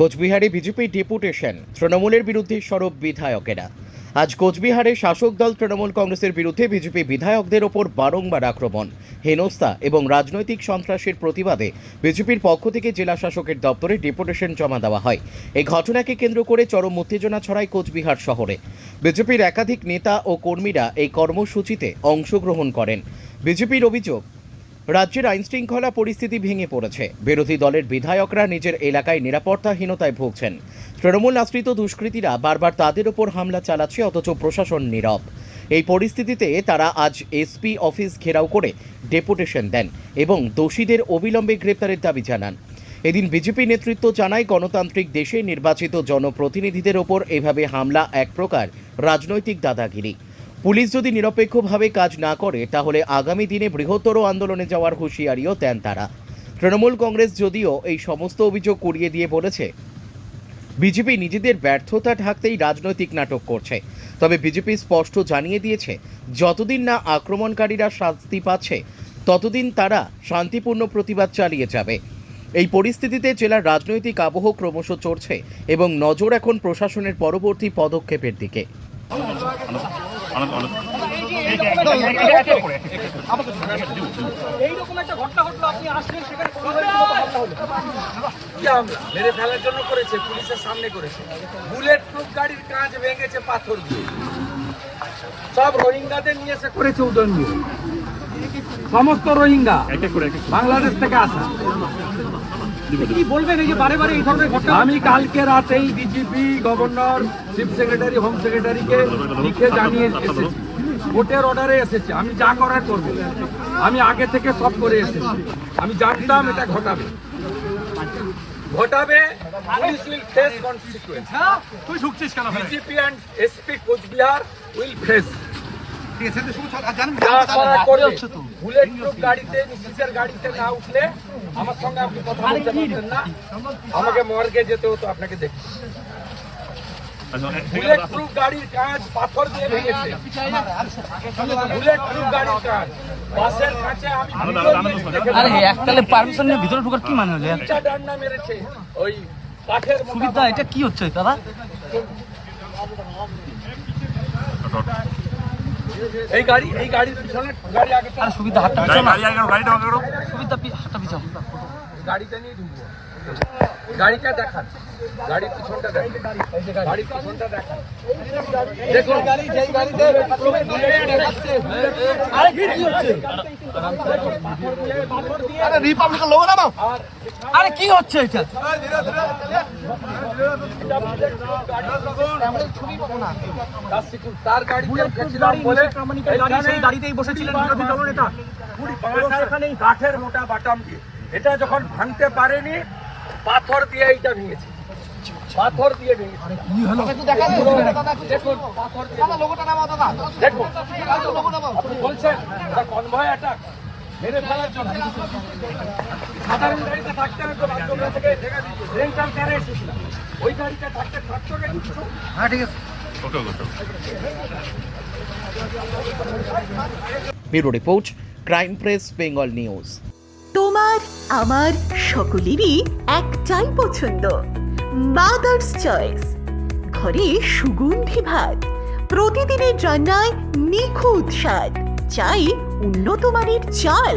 কোচবিহারে BJP deputation, তৃণমূলের বিরুদ্ধে সরব বিধায়কেরা। আজ কোচবিহারে শাসক দল তৃণমূল কংগ্রেসের বিরুদ্ধে বিজেপি বিধায়কদের ওপর বারংবার আক্রমণ, হেনস্থা এবং রাজনৈতিক সন্ত্রাসের প্রতিবাদে বিজেপির পক্ষ থেকে জেলা শাসকের দপ্তরে ডেপুটেশন জমা দেওয়া হয়। এই ঘটনাকে কেন্দ্র করে চরম উত্তেজনা ছড়ায় কোচবিহার শহরে। বিজেপির একাধিক নেতা ও কর্মীরা এই কর্মসূচিতে অংশগ্রহণ করেন। বিজেপির অভিযোগ রাজ্যের আইনশৃঙ্খলা পরিস্থিতি ভেঙে পড়েছে। বিরোধী দলের বিধায়করা নিজের এলাকায় নিরাপত্তাহীনতায় ভুগছেন। তৃণমূল আশ্রিত দুষ্কৃতীরা বারবার তাদের ওপর হামলা চালাচ্ছে, অথচ প্রশাসন নীরব। এই পরিস্থিতিতে তারা আজ এসপি অফিস ঘেরাও করে ডেপুটেশন দেন এবং দোষীদের অবিলম্বে গ্রেপ্তারের দাবি জানান। এদিন বিজেপি নেতৃত্ব জানায়, গণতান্ত্রিক দেশে নির্বাচিত জনপ্রতিনিধিদের ওপর এভাবে হামলা এক প্রকার রাজনৈতিক দাদাগিরি। পুলিশ যদি নিরপেক্ষভাবে কাজ না করে, তাহলে আগামী দিনে বৃহত্তর আন্দোলনে যাওয়ার হুঁশিয়ারিও দেন তারা। তৃণমূল কংগ্রেস যদিও এই সমস্ত অভিযোগ কুড়িয়ে দিয়ে বলেছে, বিজেপি নিজেদের ব্যর্থতা ঢাকতেই রাজনৈতিক নাটক করছে। তবে বিজেপি স্পষ্ট জানিয়ে দিয়েছে, যতদিন না আক্রমণকারীরা শাস্তি পাচ্ছে, ততদিন তারা শান্তিপূর্ণ প্রতিবাদ চালিয়ে যাবে। এই পরিস্থিতিতে জেলার রাজনৈতিক আবহ ক্রমশ চড়ছে এবং নজর এখন প্রশাসনের পরবর্তী পদক্ষেপের দিকে। অনেক অনেক এইরকম একটা ঘটনা ঘটলো আপনি আসলেন সেখানে মেরে ফেলার জন্য করেছে পুলিশের সামনে করেছে। বুলেট প্রুফ গাড়ির কাঁচ ভেঙেছে পাথর দিয়ে। সব রোহিঙ্গাদের নিয়ে এসে করেছে উদয়ন সমস্ত রোহিঙ্গা। বাংলাদেশ থেকে আসা। আমি কালকে রাতেই DGP governor chief secretary home সেক্রেটারিকে লিখে জানিয়ে এসেছি। কোর্টের অর্ডারে এসেছে। আমি যা করার করব। আমি আগে থেকে সব করে এসেছি। আমি জানতাম এটা ঘটাবে। ঘটাবে পুলিশ উইল ফেস কনসিকুয়েন্স তুই ঢুকছিস কেন DGP and SP Cooch Behar will face জানেন যা করার করবে বুলেট প্রুফ গাড়িতে গাড়িতে না উঠলে আমার সঙ্গে আপনি কথা বলতে পারতেন না। আমাকে মর্গে যেতে হতো আপনাকে দেখতে। আচ্ছা, বুলেট প্রুফ গাড়ির কাঁচ পাথর দিয়ে ভেঙেছে বুলেট প্রুফ গাড়ির কাঁচ বাসের কাছে আমি আলাদা, ভিডিও আলাদা, নিয়ে আলাদা। দেখে আরে এককালে পারমিশন নিয়ে ভিতরে ঢোকার কি মানে হলো? তিনটা ডান্ডা মেরেছে। ওই কাঠের সুবিধা এটা কি হচ্ছে দাদা? এই গাড়ি এই গাড়ির পিছনে গাড়ি আগে আরে সুবিধা হাতটা গাড়ি গাড়ি আগে গাড়িটা আগে সুবিধা পি- হাতটা পিছাও গাড়িটা নিয়ে ঢুকবো। গাড়িটা দেখান। গাড়ির পিছনটা দেখান। গাড়ির পিছনটা দেখান। দেখুন গাড়ি যেই গাড়িতে আরে কি হচ্ছে? আরে রিপাবলিকের লোগো নামাও আরে কি হচ্ছে এটা? তার গাড়িতে গেছিলাম বলে সেই গাড়িতেই বসেছিলেন বিরোধী দলনেতা কাঠের মোটা বাটাম দিয়ে এটা যখন ভাঙতে পারেনি পাথর দিয়ে এইটা ভেঙেছে পাথর দিয়ে ভেঙেছে দেখুন পাথর দিয়ে দেখুন আপনি বলছেন এটা কনভয় অ্যাটাক মেরে ফেলার জন্য সাধারণ গাড়িতে থাকতে হয়তো বাথরুম থেকে রেন্টাল কারে এসেছিলাম ওই ট্রাক্টরে কিছু okay okay okay bureau report crime press Bengal news. তোমার আমার সকলেরই একটাই পছন্দ মাদার্স চয়েস ঘরে সুগন্ধি ভাত প্রতিদিনের রান্নায় নিখুঁত স্বাদ চাই উন্নত মানের চাল।